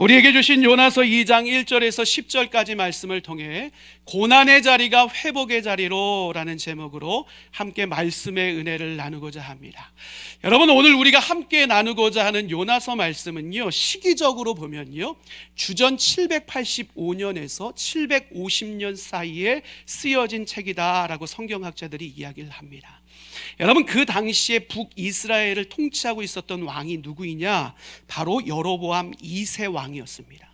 우리에게 주신 요나서 2장 1절에서 10절까지 말씀을 통해 고난의 자리가 회복의 자리로 라는 제목으로 함께 말씀의 은혜를 나누고자 합니다. 여러분 오늘 우리가 함께 나누고자 하는 요나서 말씀은요. 시기적으로 보면요. 주전 785년에서 750년 사이에 쓰여진 책이다라고 성경학자들이 이야기를 합니다. 여러분 그 당시에 북이스라엘을 통치하고 있었던 왕이 누구이냐? 바로 여로보암 2세 왕이었습니다.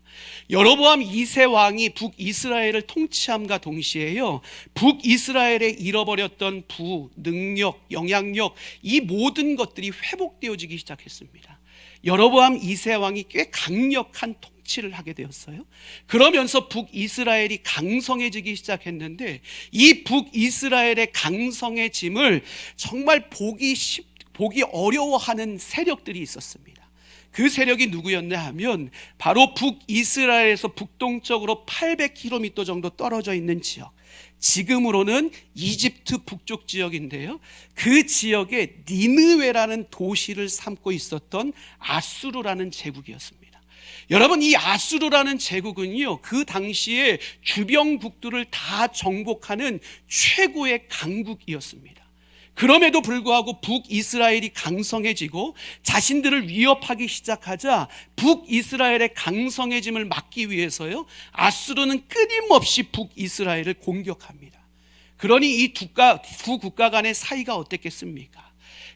여로보암 2세 왕이 북이스라엘을 통치함과 동시에요. 북이스라엘에 잃어버렸던 부, 능력, 영향력 이 모든 것들이 회복되어지기 시작했습니다. 여로보암 2세 왕이 꽤 강력한 통 치를 하게 되었어요. 그러면서 북이스라엘이 강성해지기 시작했는데 이 북이스라엘의 강성해짐을 정말 보기 쉽, 보기 어려워하는 세력들이 있었습니다. 그 세력이 누구였냐 하면 바로 북이스라엘에서 북동쪽으로 800km 정도 떨어져 있는 지역. 지금으로는 이집트 북쪽 지역인데요. 그 지역에 니느웨라는 도시를 삼고 있었던 아수르라는 제국이었습니다. 여러분 이 아수르라는 제국은요 그 당시에 주변국들을 다 정복하는 최고의 강국이었습니다. 그럼에도 불구하고 북이스라엘이 강성해지고 자신들을 위협하기 시작하자 북이스라엘의 강성해짐을 막기 위해서요 아수르는 끊임없이 북이스라엘을 공격합니다. 그러니 이두 국가, 두 국가 간의 사이가 어땠겠습니까?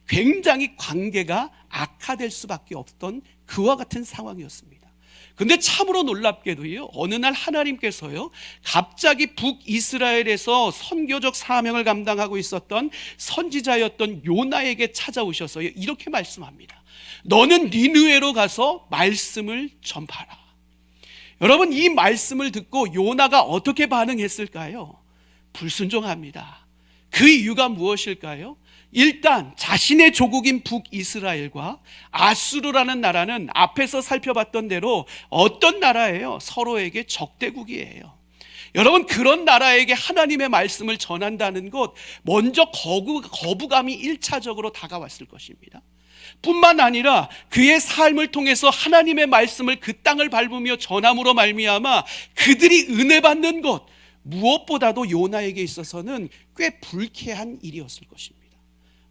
굉장히 관계가 악화될 수밖에 없던 그와 같은 상황이었습니다. 근데 참으로 놀랍게도요, 어느 날 하나님께서요, 갑자기 북이스라엘에서 선교적 사명을 감당하고 있었던 선지자였던 요나에게 찾아오셔서 이렇게 말씀합니다. 너는 니느웨로 가서 말씀을 전파라. 여러분, 이 말씀을 듣고 요나가 어떻게 반응했을까요? 불순종합니다. 그 이유가 무엇일까요? 일단 자신의 조국인 북이스라엘과 아수르라는 나라는 앞에서 살펴봤던 대로 어떤 나라예요? 서로에게 적대국이에요. 여러분 그런 나라에게 하나님의 말씀을 전한다는 것 먼저 거부, 거부감이 1차적으로 다가왔을 것입니다. 뿐만 아니라 그의 삶을 통해서 하나님의 말씀을 그 땅을 밟으며 전함으로 말미암아 그들이 은혜 받는 것 무엇보다도 요나에게 있어서는 꽤 불쾌한 일이었을 것입니다.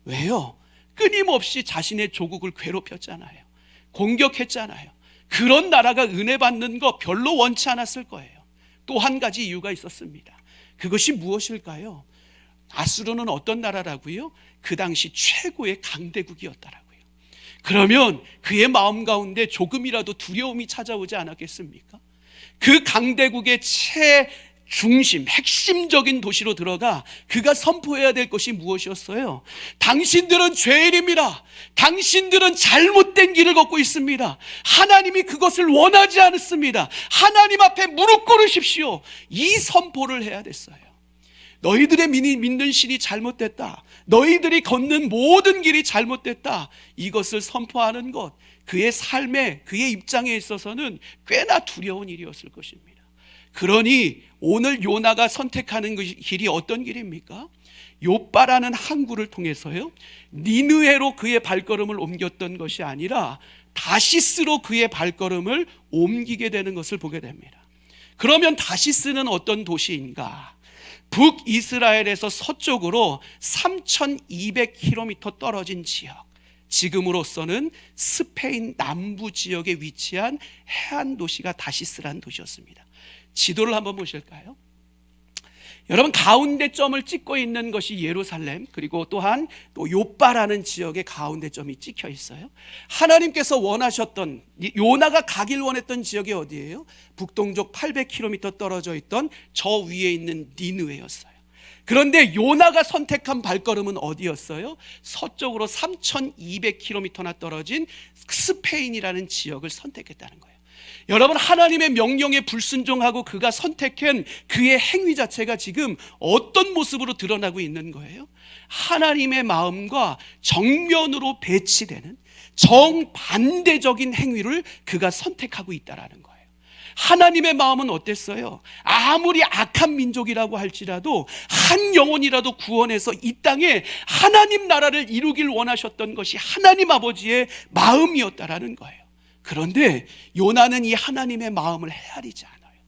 왜요? 끊임없이 자신의 조국을 괴롭혔잖아요. 공격했잖아요. 그런 나라가 은혜 받는 거 별로 원치 않았을 거예요. 또 한 가지 이유가 있었습니다. 그것이 무엇일까요? 아수르는 어떤 나라라고요? 그 당시 최고의 강대국이었다라고요. 그러면 그의 마음 가운데 조금이라도 두려움이 찾아오지 않았겠습니까? 그 강대국의 최 중심, 핵심적인 도시로 들어가 그가 선포해야 될 것이 무엇이었어요? 당신들은 죄인입니다. 당신들은 잘못된 길을 걷고 있습니다. 하나님이 그것을 원하지 않습니다. 하나님 앞에 무릎 꿇으십시오. 이 선포를 해야 됐어요. 너희들의 믿는 신이 잘못됐다. 너희들이 걷는 모든 길이 잘못됐다. 이것을 선포하는 것, 그의 삶에, 그의 입장에 있어서는 꽤나 두려운 일이었을 것입니다. 그러니 오늘 요나가 선택하는 그 길이 어떤 길입니까? 요빠라는 항구를 통해서요. 니느헤로 그의 발걸음을 옮겼던 것이 아니라 다시스로 그의 발걸음을 옮기게 되는 것을 보게 됩니다. 그러면 다시스는 어떤 도시인가? 북이스라엘에서 서쪽으로 3,200km 떨어진 지역. 지금으로서는 스페인 남부 지역에 위치한 해안 도시가 다시스라는 도시였습니다. 지도를 한번 보실까요? 여러분 가운데 점을 찍고 있는 것이 예루살렘 그리고 또한 또 요바라는 지역의 가운데 점이 찍혀 있어요. 하나님께서 원하셨던 요나가 가길 원했던 지역이 어디예요? 북동쪽 800km 떨어져 있던 저 위에 있는 니느웨였어요. 그런데 요나가 선택한 발걸음은 어디였어요? 서쪽으로 3,200km나 떨어진 스페인이라는 지역을 선택했다는 거예요. 여러분 하나님의 명령에 불순종하고 그가 선택한 그의 행위 자체가 지금 어떤 모습으로 드러나고 있는 거예요? 하나님의 마음과 정면으로 배치되는 정반대적인 행위를 그가 선택하고 있다라는 거예요. 하나님의 마음은 어땠어요? 아무리 악한 민족이라고 할지라도 한 영혼이라도 구원해서 이 땅에 하나님 나라를 이루길 원하셨던 것이 하나님 아버지의 마음이었다라는 거예요. 그런데 요나는 이 하나님의 마음을 헤아리지 않아요.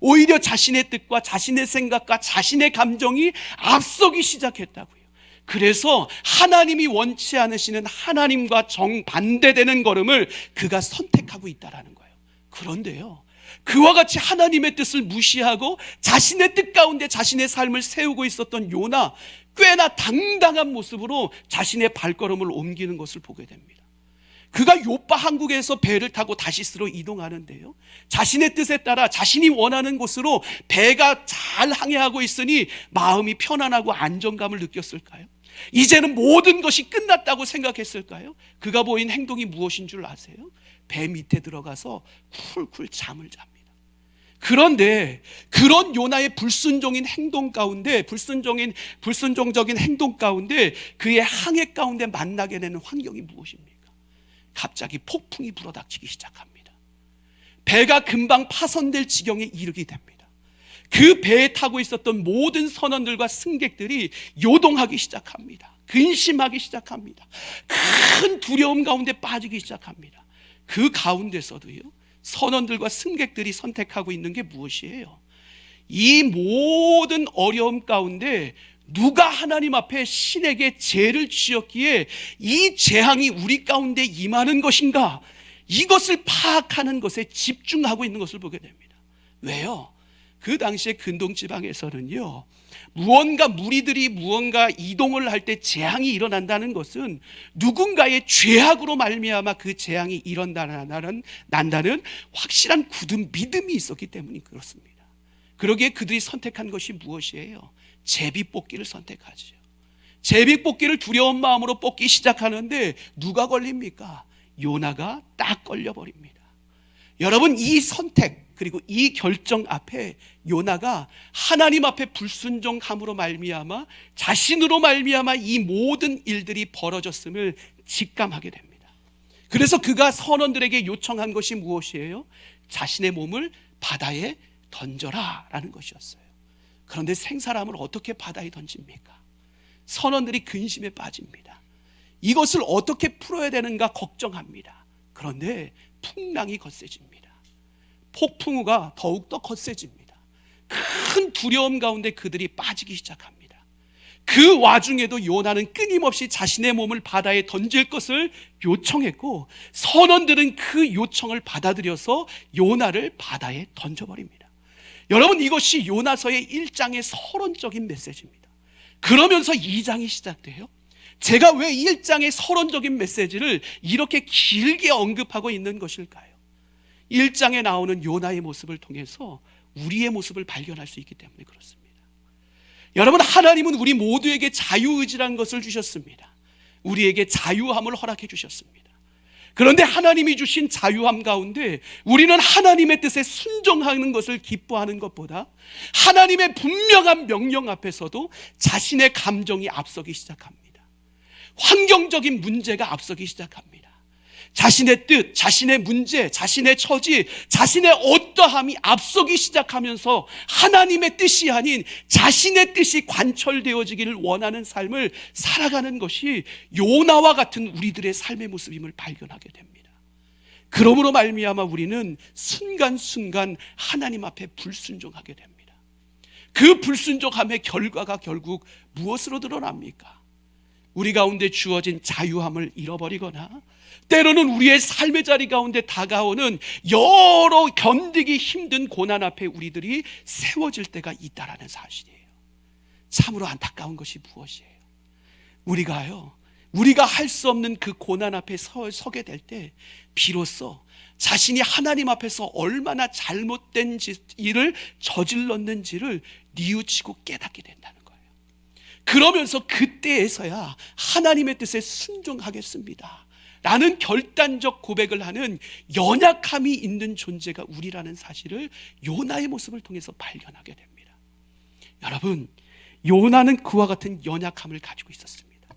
오히려 자신의 뜻과 자신의 생각과 자신의 감정이 앞서기 시작했다고요. 그래서 하나님이 원치 않으시는 하나님과 정반대되는 걸음을 그가 선택하고 있다라는 거예요. 그런데요. 그와 같이 하나님의 뜻을 무시하고 자신의 뜻 가운데 자신의 삶을 세우고 있었던 요나 꽤나 당당한 모습으로 자신의 발걸음을 옮기는 것을 보게 됩니다. 그가 요파 항국에서 배를 타고 다시스로 이동하는데요. 자신의 뜻에 따라 자신이 원하는 곳으로 배가 잘 항해하고 있으니 마음이 편안하고 안정감을 느꼈을까요? 이제는 모든 것이 끝났다고 생각했을까요? 그가 보인 행동이 무엇인 줄 아세요? 배 밑에 들어가서 쿨쿨 잠을 잡니다. 그런데 그런 요나의 불순종인 행동 가운데 불순종인 불순종적인 행동 가운데 그의 항해 가운데 만나게 되는 환경이 무엇입니까? 갑자기 폭풍이 불어닥치기 시작합니다. 배가 금방 파손될 지경에 이르게 됩니다. 그 배에 타고 있었던 모든 선원들과 승객들이 요동하기 시작합니다. 근심하기 시작합니다. 큰 두려움 가운데 빠지기 시작합니다. 그 가운데서도요, 선원들과 승객들이 선택하고 있는 게 무엇이에요? 이 모든 어려움 가운데 누가 하나님 앞에 신에게 죄를 지었기에 이 재앙이 우리 가운데 임하는 것인가? 이것을 파악하는 것에 집중하고 있는 것을 보게 됩니다. 왜요? 그 당시에 근동 지방에서는요. 무언가 무리들이 무언가 이동을 할 때 재앙이 일어난다는 것은 누군가의 죄악으로 말미암아 그 재앙이 일어난다는 난다는 확실한 굳은 믿음이 있었기 때문이 그렇습니다. 그러기에 그들이 선택한 것이 무엇이에요? 제비 뽑기를 선택하죠. 제비 뽑기를 두려운 마음으로 뽑기 시작하는데 누가 걸립니까? 요나가 딱 걸려 버립니다. 여러분 이 선택 그리고 이 결정 앞에 요나가 하나님 앞에 불순종함으로 말미암아 자신으로 말미암아 이 모든 일들이 벌어졌음을 직감하게 됩니다. 그래서 그가 선원들에게 요청한 것이 무엇이에요? 자신의 몸을 바다에 던져라 라는 것이었어요. 그런데 생사람을 어떻게 바다에 던집니까? 선원들이 근심에 빠집니다. 이것을 어떻게 풀어야 되는가 걱정합니다. 그런데 풍랑이 거세집니다. 폭풍우가 더욱더 거세집니다. 큰 두려움 가운데 그들이 빠지기 시작합니다. 그 와중에도 요나는 끊임없이 자신의 몸을 바다에 던질 것을 요청했고 선원들은 그 요청을 받아들여서 요나를 바다에 던져버립니다. 여러분 이것이 요나서의 1장의 서론적인 메시지입니다. 그러면서 2장이 시작돼요. 제가 왜 1장의 서론적인 메시지를 이렇게 길게 언급하고 있는 것일까요? 1장에 나오는 요나의 모습을 통해서 우리의 모습을 발견할 수 있기 때문에 그렇습니다. 여러분, 하나님은 우리 모두에게 자유의지라는 것을 주셨습니다. 우리에게 자유함을 허락해 주셨습니다. 그런데 하나님이 주신 자유함 가운데 우리는 하나님의 뜻에 순종하는 것을 기뻐하는 것보다 하나님의 분명한 명령 앞에서도 자신의 감정이 앞서기 시작합니다. 환경적인 문제가 앞서기 시작합니다. 자신의 뜻, 자신의 문제, 자신의 처지, 자신의 어떠함이 앞서기 시작하면서 하나님의 뜻이 아닌 자신의 뜻이 관철되어지기를 원하는 삶을 살아가는 것이 요나와 같은 우리들의 삶의 모습임을 발견하게 됩니다. 그러므로 말미암아 우리는 순간순간 하나님 앞에 불순종하게 됩니다. 그 불순종함의 결과가 결국 무엇으로 드러납니까? 우리 가운데 주어진 자유함을 잃어버리거나 때로는 우리의 삶의 자리 가운데 다가오는 여러 견디기 힘든 고난 앞에 우리들이 세워질 때가 있다라는 사실이에요. 참으로 안타까운 것이 무엇이에요? 우리가요, 우리가 할 수 없는 그 고난 앞에 서, 서게 될 때, 비로소 자신이 하나님 앞에서 얼마나 잘못된 일을 저질렀는지를 뉘우치고 깨닫게 된다는 거예요. 그러면서 그때에서야 하나님의 뜻에 순종하겠습니다. 라는 결단적 고백을 하는 연약함이 있는 존재가 우리라는 사실을 요나의 모습을 통해서 발견하게 됩니다. 여러분, 요나는 그와 같은 연약함을 가지고 있었습니다.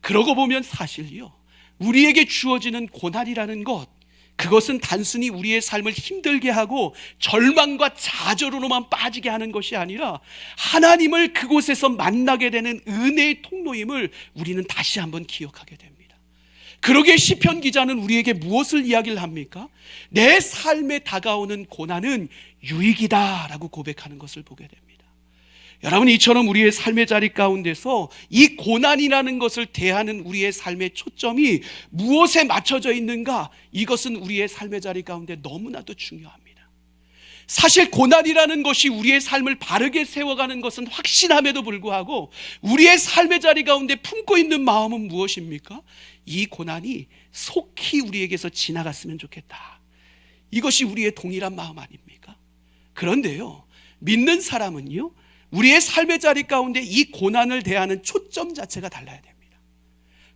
그러고 보면 사실요, 우리에게 주어지는 고난이라는 것, 그것은 단순히 우리의 삶을 힘들게 하고 절망과 좌절로만 빠지게 하는 것이 아니라 하나님을 그곳에서 만나게 되는 은혜의 통로임을 우리는 다시 한번 기억하게 됩니다. 그러기에 시편 기자는 우리에게 무엇을 이야기를 합니까? 내 삶에 다가오는 고난은 유익이다라고 고백하는 것을 보게 됩니다. 여러분 이처럼 우리의 삶의 자리 가운데서 이 고난이라는 것을 대하는 우리의 삶의 초점이 무엇에 맞춰져 있는가? 이것은 우리의 삶의 자리 가운데 너무나도 중요합니다. 사실 고난이라는 것이 우리의 삶을 바르게 세워가는 것은 확신함에도 불구하고 우리의 삶의 자리 가운데 품고 있는 마음은 무엇입니까? 이 고난이 속히 우리에게서 지나갔으면 좋겠다. 이것이 우리의 동일한 마음 아닙니까? 그런데요, 믿는 사람은요, 우리의 삶의 자리 가운데 이 고난을 대하는 초점 자체가 달라야 됩니다.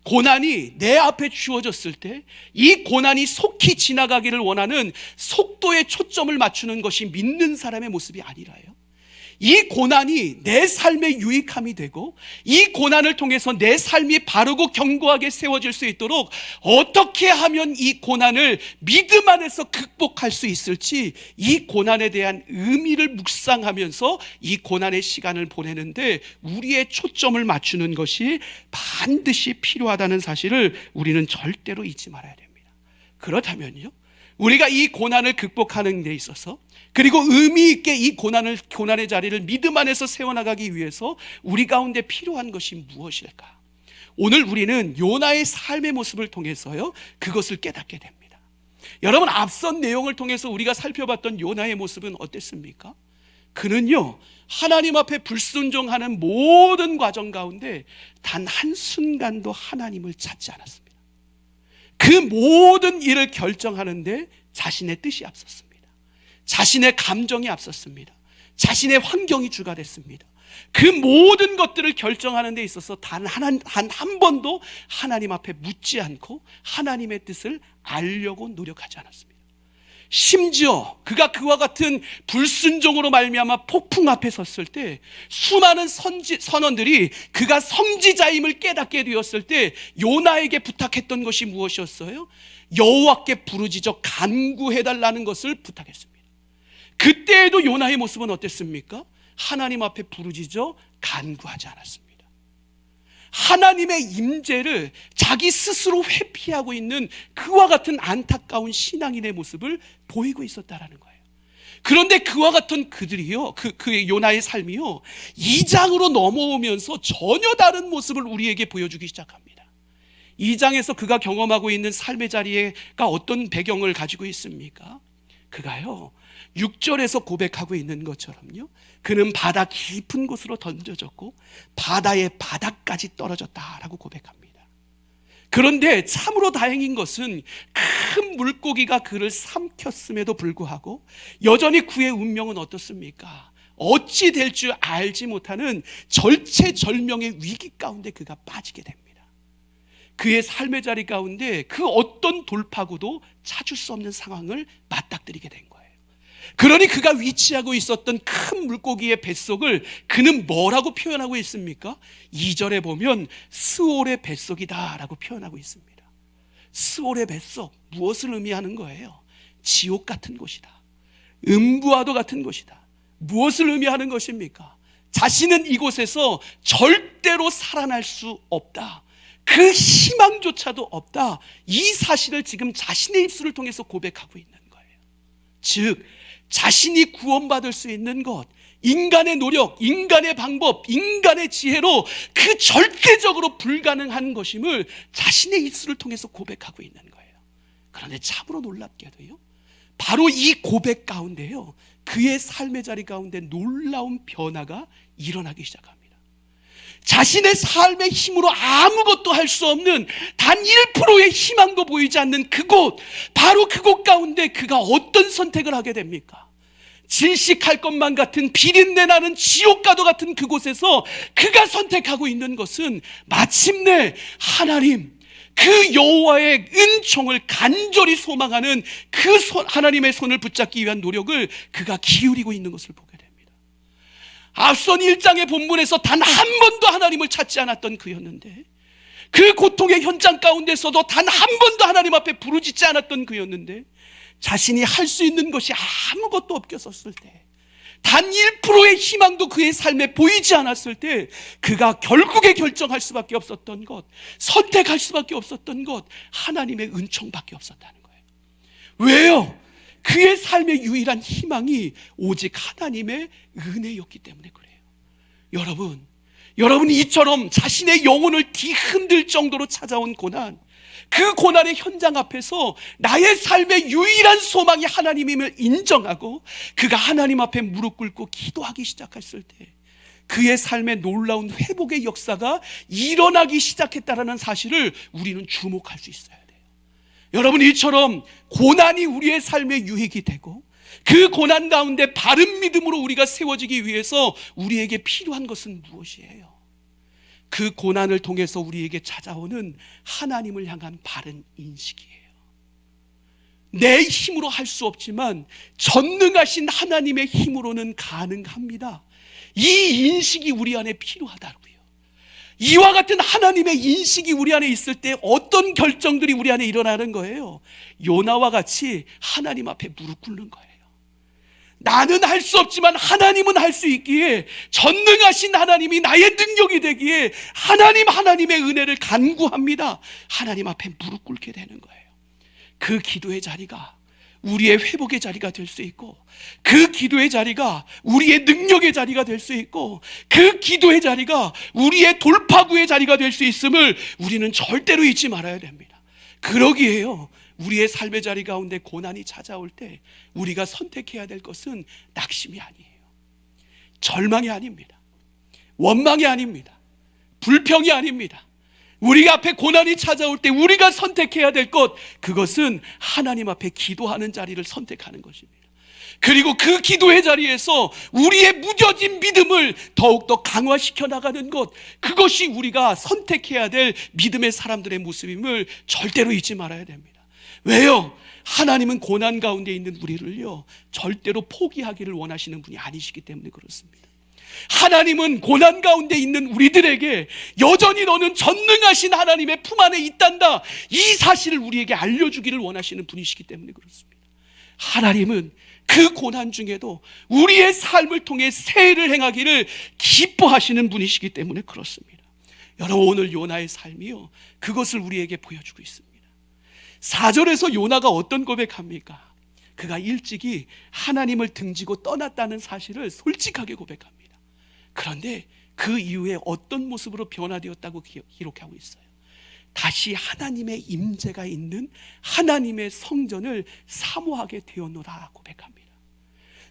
고난이 내 앞에 주어졌을 때 이 고난이 속히 지나가기를 원하는 속도에 초점을 맞추는 것이 믿는 사람의 모습이 아니라요. 이 고난이 내 삶의 유익함이 되고 이 고난을 통해서 내 삶이 바르고 견고하게 세워질 수 있도록 어떻게 하면 이 고난을 믿음 안에서 극복할 수 있을지 이 고난에 대한 의미를 묵상하면서 이 고난의 시간을 보내는데 우리의 초점을 맞추는 것이 반드시 필요하다는 사실을 우리는 절대로 잊지 말아야 됩니다. 그렇다면요. 우리가 이 고난을 극복하는 데 있어서 그리고 의미 있게 이 고난을 고난의 자리를 믿음 안에서 세워나가기 위해서 우리 가운데 필요한 것이 무엇일까? 오늘 우리는 요나의 삶의 모습을 통해서요 그것을 깨닫게 됩니다. 여러분 앞선 내용을 통해서 우리가 살펴봤던 요나의 모습은 어땠습니까? 그는요 하나님 앞에 불순종하는 모든 과정 가운데 단 한 순간도 하나님을 찾지 않았습니다. 그 모든 일을 결정하는데 자신의 뜻이 앞섰습니다. 자신의 감정이 앞섰습니다. 자신의 환경이 주가 됐습니다. 그 모든 것들을 결정하는 데 있어서 단 한, 한, 한 번도 하나님 앞에 묻지 않고 하나님의 뜻을 알려고 노력하지 않았습니다. 심지어 그가 그와 같은 불순종으로 말미암아 폭풍 앞에 섰을 때 수많은 선지, 선원들이 그가 성지자임을 깨닫게 되었을 때 요나에게 부탁했던 것이 무엇이었어요? 여호와께 부르짖어 간구해 달라는 것을 부탁했습니다. 그때에도 요나의 모습은 어땠습니까? 하나님 앞에 부르짖어 간구하지 않았습니다. 하나님의 임재를 자기 스스로 회피하고 있는 그와 같은 안타까운 신앙인의 모습을 보이고 있었다라는 거예요. 그런데 그와 같은 그들이요, 그, 그 요나의 삶이요, 이 장으로 넘어오면서 전혀 다른 모습을 우리에게 보여주기 시작합니다. 이 장에서 그가 경험하고 있는 삶의 자리가 어떤 배경을 가지고 있습니까? 그가요, 6절에서 고백하고 있는 것처럼요. 그는 바다 깊은 곳으로 던져졌고 바다의 바닥까지 떨어졌다라고 고백합니다. 그런데 참으로 다행인 것은 큰 물고기가 그를 삼켰음에도 불구하고 여전히 그의 운명은 어떻습니까? 어찌 될 줄 알지 못하는 절체절명의 위기 가운데 그가 빠지게 됩니다. 그의 삶의 자리 가운데 그 어떤 돌파구도 찾을 수 없는 상황을 맞닥뜨리게 된 거예요. 그러니 그가 위치하고 있었던 큰 물고기의 뱃속을 그는 뭐라고 표현하고 있습니까? 2절에 보면 스올의 뱃속이다라고 표현하고 있습니다. 스올의 뱃속 무엇을 의미하는 거예요? 지옥 같은 곳이다. 음부와도 같은 곳이다. 무엇을 의미하는 것입니까? 자신은 이곳에서 절대로 살아날 수 없다. 그 희망조차도 없다. 이 사실을 지금 자신의 입술을 통해서 고백하고 있는 거예요. 즉, 자신이 구원받을 수 있는 것, 인간의 노력, 인간의 방법, 인간의 지혜로 그 절대적으로 불가능한 것임을 자신의 입술을 통해서 고백하고 있는 거예요. 그런데 참으로 놀랍게도요. 바로 이 고백 가운데요. 그의 삶의 자리 가운데 놀라운 변화가 일어나기 시작합니다. 자신의 삶의 힘으로 아무것도 할 수 없는 단 1%의 희망도 보이지 않는 그곳, 바로 그곳 가운데 그가 어떤 선택을 하게 됩니까? 질식할 것만 같은 비린내 나는 지옥과도 같은 그곳에서 그가 선택하고 있는 것은 마침내 하나님, 그 여호와의 은총을 간절히 소망하는 그 손, 하나님의 손을 붙잡기 위한 노력을 그가 기울이고 있는 것을 됩니다. 앞선 1장의 본문에서 단 한 번도 하나님을 찾지 않았던 그였는데 그 고통의 현장 가운데서도 단 한 번도 하나님 앞에 부르짖지 않았던 그였는데 자신이 할 수 있는 것이 아무것도 없겠었을 때 단 1%의 희망도 그의 삶에 보이지 않았을 때 그가 결국에 결정할 수밖에 없었던 것, 선택할 수밖에 없었던 것, 하나님의 은총밖에 없었다는 거예요. 왜요? 그의 삶의 유일한 희망이 오직 하나님의 은혜였기 때문에 그래요. 여러분, 여러분 이처럼 자신의 영혼을 뒤흔들 정도로 찾아온 고난, 그 고난의 현장 앞에서 나의 삶의 유일한 소망이 하나님임을 인정하고 그가 하나님 앞에 무릎 꿇고 기도하기 시작했을 때 그의 삶의 놀라운 회복의 역사가 일어나기 시작했다라는 사실을 우리는 주목할 수 있어야 돼요. 여러분 이처럼 고난이 우리의 삶의 유익이 되고 그 고난 가운데 바른 믿음으로 우리가 세워지기 위해서 우리에게 필요한 것은 무엇이에요? 그 고난을 통해서 우리에게 찾아오는 하나님을 향한 바른 인식이에요. 내 힘으로 할 수 없지만 전능하신 하나님의 힘으로는 가능합니다. 이 인식이 우리 안에 필요하다고요. 이와 같은 하나님의 인식이 우리 안에 있을 때 어떤 결정들이 우리 안에 일어나는 거예요? 요나와 같이 하나님 앞에 무릎 꿇는 거예요. 나는 할 수 없지만 하나님은 할 수 있기에 전능하신 하나님이 나의 능력이 되기에 하나님 하나님의 은혜를 간구합니다. 하나님 앞에 무릎 꿇게 되는 거예요. 그 기도의 자리가 우리의 회복의 자리가 될 수 있고 그 기도의 자리가 우리의 능력의 자리가 될 수 있고 그 기도의 자리가 우리의 돌파구의 자리가 될 수 있음을 우리는 절대로 잊지 말아야 됩니다. 그러기에요. 우리의 삶의 자리 가운데 고난이 찾아올 때 우리가 선택해야 될 것은 낙심이 아니에요. 절망이 아닙니다. 원망이 아닙니다. 불평이 아닙니다. 우리 앞에 고난이 찾아올 때 우리가 선택해야 될 것, 그것은 하나님 앞에 기도하는 자리를 선택하는 것입니다. 그리고 그 기도의 자리에서 우리의 무뎌진 믿음을 더욱더 강화시켜 나가는 것, 그것이 우리가 선택해야 될 믿음의 사람들의 모습임을 절대로 잊지 말아야 됩니다. 왜요? 하나님은 고난 가운데 있는 우리를요, 절대로 포기하기를 원하시는 분이 아니시기 때문에 그렇습니다. 하나님은 고난 가운데 있는 우리들에게 여전히 너는 전능하신 하나님의 품 안에 있단다. 이 사실을 우리에게 알려주기를 원하시는 분이시기 때문에 그렇습니다. 하나님은 그 고난 중에도 우리의 삶을 통해 세를 행하기를 기뻐하시는 분이시기 때문에 그렇습니다. 여러분 오늘 요나의 삶이요 그것을 우리에게 보여주고 있습니다. 4절에서 요나가 어떤 고백합니까? 그가 일찍이 하나님을 등지고 떠났다는 사실을 솔직하게 고백합니다. 그런데 그 이후에 어떤 모습으로 변화되었다고 기- 기록하고 있어요. 다시 하나님의 임재가 있는 하나님의 성전을 사모하게 되었노라 고백합니다.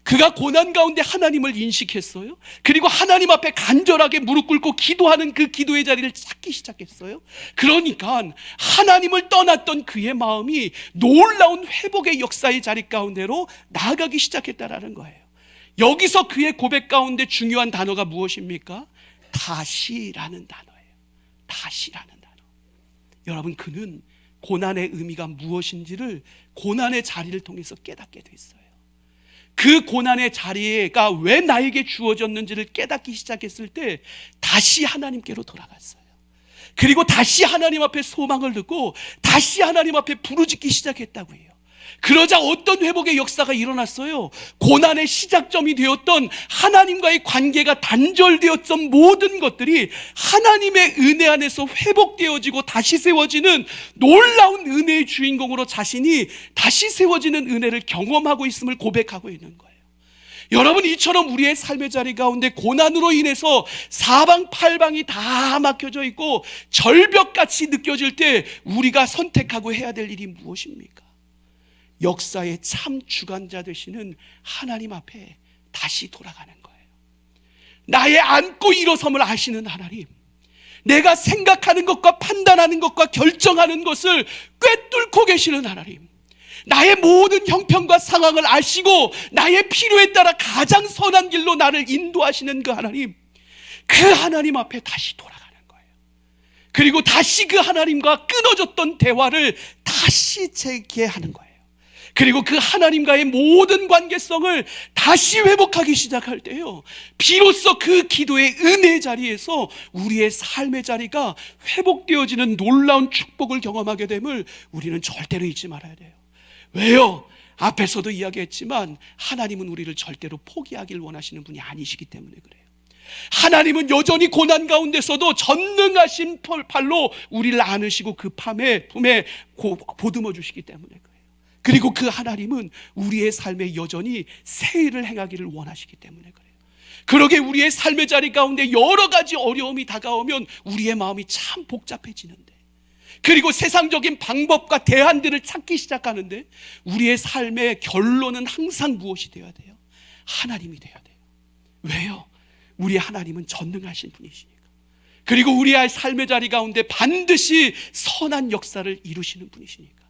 그가 고난 가운데 하나님을 인식했어요. 그리고 하나님 앞에 간절하게 무릎 꿇고 기도하는 그 기도의 자리를 찾기 시작했어요. 그러니까 하나님을 떠났던 그의 마음이 놀라운 회복의 역사의 자리 가운데로 나아가기 시작했다라는 거예요. 여기서 그의 고백 가운데 중요한 단어가 무엇입니까? 다시라는 단어예요. 다시라는 단어. 여러분 그는 고난의 의미가 무엇인지를 고난의 자리를 통해서 깨닫게 됐어요. 그 고난의 자리가 왜 나에게 주어졌는지를 깨닫기 시작했을 때 다시 하나님께로 돌아갔어요. 그리고 다시 하나님 앞에 소망을 듣고 다시 하나님 앞에 부르짖기 시작했다고 해요. 그러자 어떤 회복의 역사가 일어났어요. 고난의 시작점이 되었던 하나님과의 관계가 단절되었던 모든 것들이 하나님의 은혜 안에서 회복되어지고 다시 세워지는 놀라운 은혜의 주인공으로 자신이 다시 세워지는 은혜를 경험하고 있음을 고백하고 있는 거예요. 여러분 이처럼 우리의 삶의 자리 가운데 고난으로 인해서 사방팔방이 다 막혀져 있고 절벽같이 느껴질 때 우리가 선택하고 해야 될 일이 무엇입니까? 역사의 참 주관자 되시는 하나님 앞에 다시 돌아가는 거예요. 나의 안고 일어섬을 아시는 하나님. 내가 생각하는 것과 판단하는 것과 결정하는 것을 꿰뚫고 계시는 하나님. 나의 모든 형편과 상황을 아시고 나의 필요에 따라 가장 선한 길로 나를 인도하시는 그 하나님. 그 하나님 앞에 다시 돌아가는 거예요. 그리고 다시 그 하나님과 끊어졌던 대화를 다시 재개하는 거예요. 그리고 그 하나님과의 모든 관계성을 다시 회복하기 시작할 때요. 비로소 그 기도의 은혜 자리에서 우리의 삶의 자리가 회복되어지는 놀라운 축복을 경험하게 됨을 우리는 절대로 잊지 말아야 돼요. 왜요? 앞에서도 이야기했지만 하나님은 우리를 절대로 포기하길 원하시는 분이 아니시기 때문에 그래요. 하나님은 여전히 고난 가운데서도 전능하신 팔로 우리를 안으시고 그 품에 고- 보듬어 주시기 때문에 그래요. 그리고 그 하나님은 우리의 삶에 여전히 새 일을 행하기를 원하시기 때문에 그래요. 그러게 우리의 삶의 자리 가운데 여러 가지 어려움이 다가오면 우리의 마음이 참 복잡해지는데 그리고 세상적인 방법과 대안들을 찾기 시작하는데 우리의 삶의 결론은 항상 무엇이 되어야 돼요? 하나님이 되어야 돼요. 왜요? 우리 하나님은 전능하신 분이시니까. 그리고 우리의 삶의 자리 가운데 반드시 선한 역사를 이루시는 분이시니까.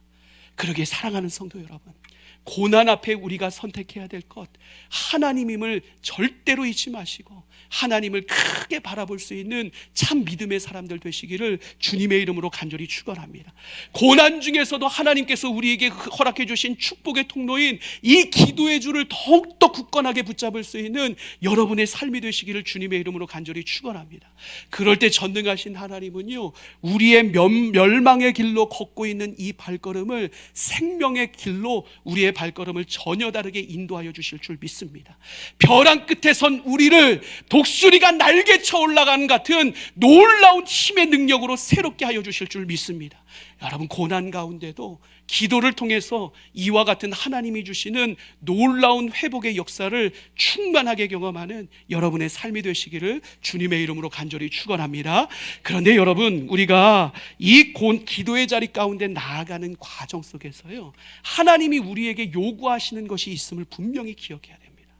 그러기에 사랑하는 성도 여러분, 고난 앞에 우리가 선택해야 될 것, 하나님임을 절대로 잊지 마시고, 하나님을 크게 바라볼 수 있는 참 믿음의 사람들 되시기를 주님의 이름으로 간절히 축원합니다. 고난 중에서도 하나님께서 우리에게 허락해 주신 축복의 통로인 이 기도의 줄을 더욱더 굳건하게 붙잡을 수 있는 여러분의 삶이 되시기를 주님의 이름으로 간절히 축원합니다. 그럴 때 전능하신 하나님은요, 우리의 멸- 멸망의 길로 걷고 있는 이 발걸음을 생명의 길로 우리의 발걸음을 전혀 다르게 인도하여 주실 줄 믿습니다. 벼랑 끝에 선 우리를 독수리가 날개쳐 올라가는 같은 놀라운 힘의 능력으로 새롭게 하여 주실 줄 믿습니다. 여러분 고난 가운데도 기도를 통해서 이와 같은 하나님이 주시는 놀라운 회복의 역사를 충만하게 경험하는 여러분의 삶이 되시기를 주님의 이름으로 간절히 축원합니다. 그런데 여러분 우리가 이 곤- 기도의 자리 가운데 나아가는 과정 속에서요 하나님이 우리에게 요구하시는 것이 있음을 분명히 기억해야 됩니다.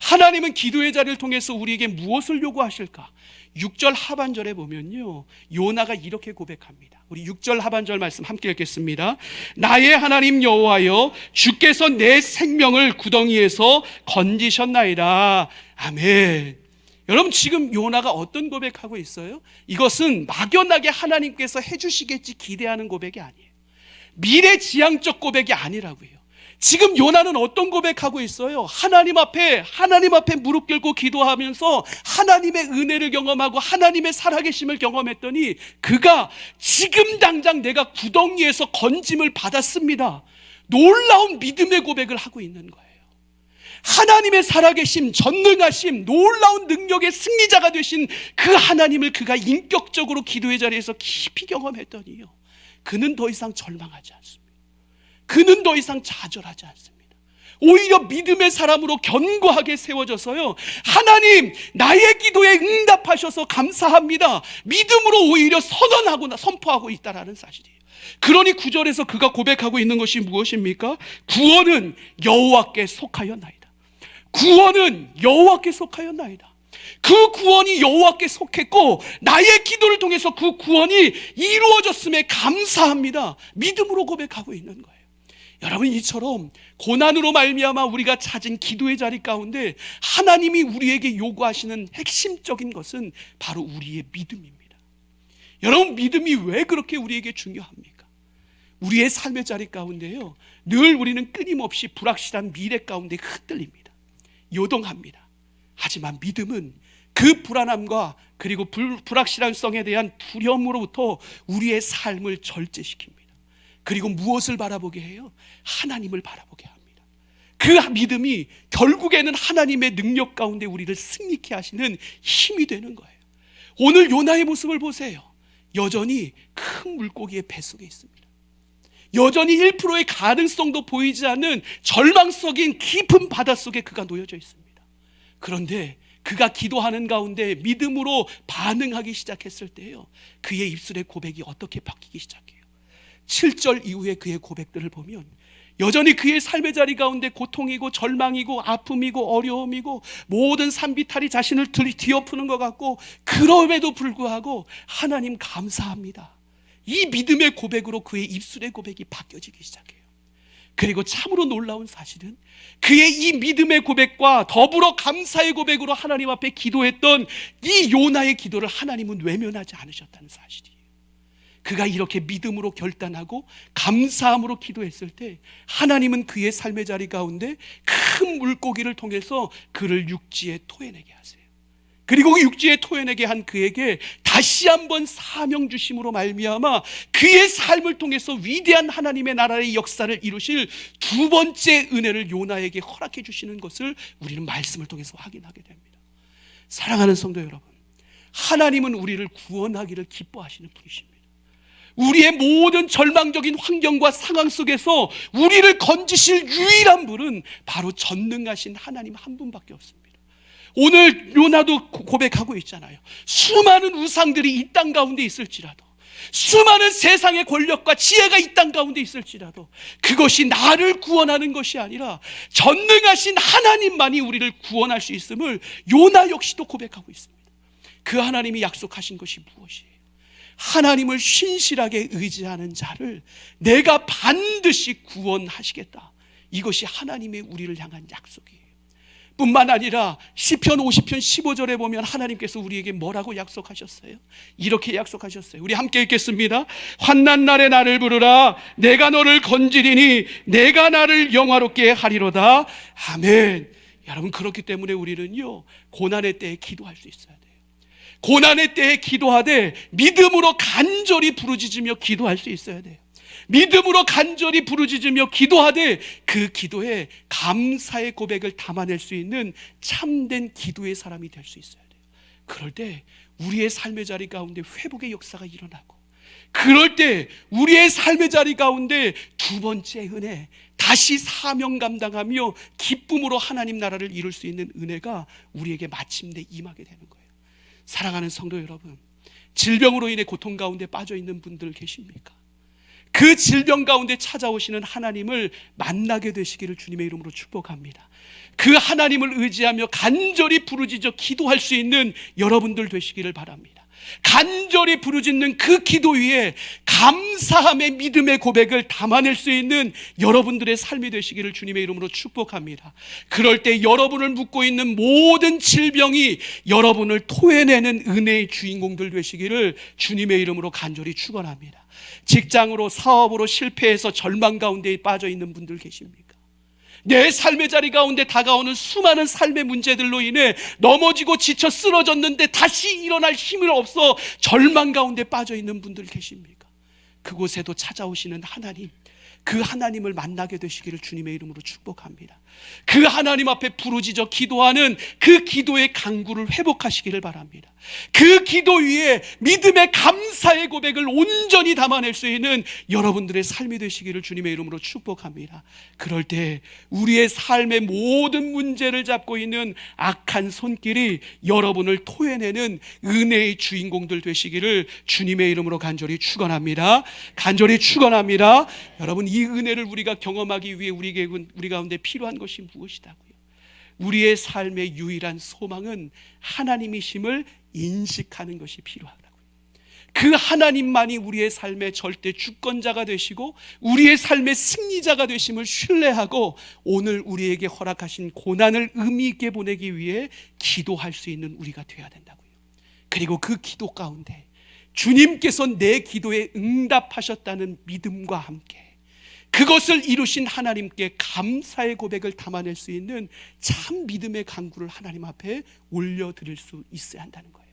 하나님은 기도의 자리를 통해서 우리에게 무엇을 요구하실까? 6절 하반절에 보면요. 요나가 이렇게 고백합니다. 우리 6절 하반절 말씀 함께 읽겠습니다. 나의 하나님 여호와여 주께서 내 생명을 구덩이에서 건지셨나이다. 아멘. 여러분 지금 요나가 어떤 고백하고 있어요? 이것은 막연하게 하나님께서 해 주시겠지 기대하는 고백이 아니에요. 미래지향적 고백이 아니라고요. 지금 요나는 어떤 고백하고 있어요? 하나님 앞에 하나님 앞에 무릎 꿇고 기도하면서 하나님의 은혜를 경험하고 하나님의 살아계심을 경험했더니 그가 지금 당장 내가 구덩이에서 건짐을 받았습니다. 놀라운 믿음의 고백을 하고 있는 거예요. 하나님의 살아계심, 전능하심, 놀라운 능력의 승리자가 되신 그 하나님을 그가 인격적으로 기도의 자리에서 깊이 경험했더니요. 그는 더 이상 절망하지 않습니다. 그는 더 이상 좌절하지 않습니다. 오히려 믿음의 사람으로 견고하게 세워져서요. 하나님, 나의 기도에 응답하셔서 감사합니다. 믿음으로 오히려 선언하고 선포하고 있다라는 사실이에요. 그러니 구절에서 그가 고백하고 있는 것이 무엇입니까? 구원은 여호와께 속하였나이다. 구원은 여호와께 속하였나이다. 그 구원이 여호와께 속했고 나의 기도를 통해서 그 구원이 이루어졌음에 감사합니다. 믿음으로 고백하고 있는 거예요. 여러분 이처럼 고난으로 말미암아 우리가 찾은 기도의 자리 가운데 하나님이 우리에게 요구하시는 핵심적인 것은 바로 우리의 믿음입니다. 여러분 믿음이 왜 그렇게 우리에게 중요합니까? 우리의 삶의 자리 가운데요. 늘 우리는 끊임없이 불확실한 미래 가운데 흩날립니다. 요동합니다. 하지만 믿음은 그 불안함과 그리고 불, 불확실성에 대한 두려움으로부터 우리의 삶을 절제시킵니다. 그리고 무엇을 바라보게 해요? 하나님을 바라보게 합니다. 그 믿음이 결국에는 하나님의 능력 가운데 우리를 승리케 하시는 힘이 되는 거예요. 오늘 요나의 모습을 보세요. 여전히 큰 물고기의 뱃속에 있습니다. 여전히 1%의 가능성도 보이지 않는 절망 속인 깊은 바닷속에 그가 놓여져 있습니다. 그런데 그가 기도하는 가운데 믿음으로 반응하기 시작했을 때요. 그의 입술의 고백이 어떻게 바뀌기 시작해요. 7절 이후에 그의 고백들을 보면 여전히 그의 삶의 자리 가운데 고통이고 절망이고 아픔이고 어려움이고 모든 산비탈이 자신을 뒤엎는 것 같고 그럼에도 불구하고 하나님 감사합니다. 이 믿음의 고백으로 그의 입술의 고백이 바뀌어지기 시작해요. 그리고 참으로 놀라운 사실은 그의 이 믿음의 고백과 더불어 감사의 고백으로 하나님 앞에 기도했던 이 요나의 기도를 하나님은 외면하지 않으셨다는 사실이에요. 그가 이렇게 믿음으로 결단하고 감사함으로 기도했을 때 하나님은 그의 삶의 자리 가운데 큰 물고기를 통해서 그를 육지에 토해내게 하세요. 그리고 육지에 토해내게 한 그에게 다시 한번 사명 주심으로 말미암아 그의 삶을 통해서 위대한 하나님의 나라의 역사를 이루실 두 번째 은혜를 요나에게 허락해 주시는 것을 우리는 말씀을 통해서 확인하게 됩니다. 사랑하는 성도 여러분, 하나님은 우리를 구원하기를 기뻐하시는 분이십니다. 우리의 모든 절망적인 환경과 상황 속에서 우리를 건지실 유일한 분은 바로 전능하신 하나님 한 분밖에 없습니다. 오늘 요나도 고- 고백하고 있잖아요. 수많은 우상들이 이 땅 가운데 있을지라도 수많은 세상의 권력과 지혜가 이 땅 가운데 있을지라도 그것이 나를 구원하는 것이 아니라 전능하신 하나님만이 우리를 구원할 수 있음을 요나 역시도 고백하고 있습니다. 그 하나님이 약속하신 것이 무엇이에요? 하나님을 신실하게 의지하는 자를 내가 반드시 구원하시겠다. 이것이 하나님의 우리를 향한 약속이에요. 뿐만 아니라 시편 50편 15절에 보면 하나님께서 우리에게 뭐라고 약속하셨어요? 이렇게 약속하셨어요. 우리 함께 읽겠습니다. 환난 날에 나를 부르라 내가 너를 건지리니 내가 나를 영화롭게 하리로다. 아멘. 여러분 그렇기 때문에 우리는요 고난의 때에 기도할 수 있어야 돼요. 고난의 때에 기도하되 믿음으로 간절히 부르짖으며 기도할 수 있어야 돼요. 믿음으로 간절히 부르짖으며 기도하되 그 기도에 감사의 고백을 담아낼 수 있는 참된 기도의 사람이 될 수 있어야 돼요. 그럴 때 우리의 삶의 자리 가운데 회복의 역사가 일어나고 그럴 때 우리의 삶의 자리 가운데 두 번째 은혜 다시 사명 감당하며 기쁨으로 하나님 나라를 이룰 수 있는 은혜가 우리에게 마침내 임하게 되는 거예요. 사랑하는 성도 여러분, 질병으로 인해 고통 가운데 빠져 있는 분들 계십니까? 그 질병 가운데 찾아오시는 하나님을 만나게 되시기를 주님의 이름으로 축복합니다. 그 하나님을 의지하며 간절히 부르짖어 기도할 수 있는 여러분들 되시기를 바랍니다. 간절히 부르짖는 그 기도 위에 감사함의 믿음의 고백을 담아낼 수 있는 여러분들의 삶이 되시기를 주님의 이름으로 축복합니다. 그럴 때 여러분을 묶고 있는 모든 질병이 여러분을 토해내는 은혜의 주인공들 되시기를 주님의 이름으로 간절히 축원합니다. 직장으로 사업으로 실패해서 절망 가운데 빠져 있는 분들 계십니까? 내 삶의 자리 가운데 다가오는 수많은 삶의 문제들로 인해 넘어지고 지쳐 쓰러졌는데 다시 일어날 힘을 없어 절망 가운데 빠져 있는 분들 계십니까? 그곳에도 찾아오시는 하나님, 그 하나님을 만나게 되시기를 주님의 이름으로 축복합니다. 그 하나님 앞에 부르짖어 기도하는 그 기도의 강구를 회복하시기를 바랍니다. 그 기도 위에 믿음의 감사의 고백을 온전히 담아낼 수 있는 여러분들의 삶이 되시기를 주님의 이름으로 축복합니다. 그럴 때 우리의 삶의 모든 문제를 잡고 있는 악한 손길이 여러분을 토해내는 은혜의 주인공들 되시기를 주님의 이름으로 간절히 축원합니다. 간절히 축원합니다. 여러분 이 은혜를 우리가 경험하기 위해 우리 우리 가운데 필요한 것이 무엇이다고요? 우리의 삶의 유일한 소망은 하나님이심을 인식하는 것이 필요하다고요. 그 하나님만이 우리의 삶의 절대 주권자가 되시고 우리의 삶의 승리자가 되심을 신뢰하고 오늘 우리에게 허락하신 고난을 의미 있게 보내기 위해 기도할 수 있는 우리가 되어야 된다고요. 그리고 그 기도 가운데 주님께서 내 기도에 응답하셨다는 믿음과 함께 그것을 이루신 하나님께 감사의 고백을 담아낼 수 있는 참 믿음의 강구를 하나님 앞에 올려드릴 수 있어야 한다는 거예요.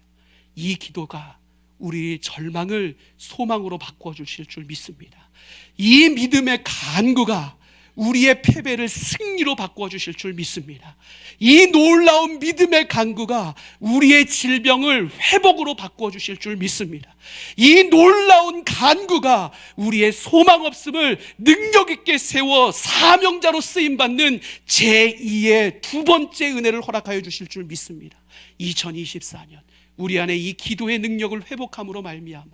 이 기도가 우리의 절망을 소망으로 바꿔 주실 줄 믿습니다. 이 믿음의 간구가 우리의 패배를 승리로 바꿔 주실 줄 믿습니다. 이 놀라운 믿음의 간구가 우리의 질병을 회복으로 바꿔 주실 줄 믿습니다. 이 놀라운 간구가 우리의 소망 없음을 능력 있게 세워 사명자로 쓰임 받는 제2의 두 번째 은혜를 허락하여 주실 줄 믿습니다. 2024년 우리 안에 이 기도의 능력을 회복함으로 말미암아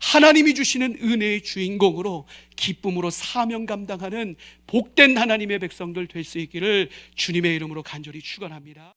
하나님이 주시는 은혜의 주인공으로 기쁨으로 사명 감당하는 복된 하나님의 백성들 될 수 있기를 주님의 이름으로 간절히 축원합니다.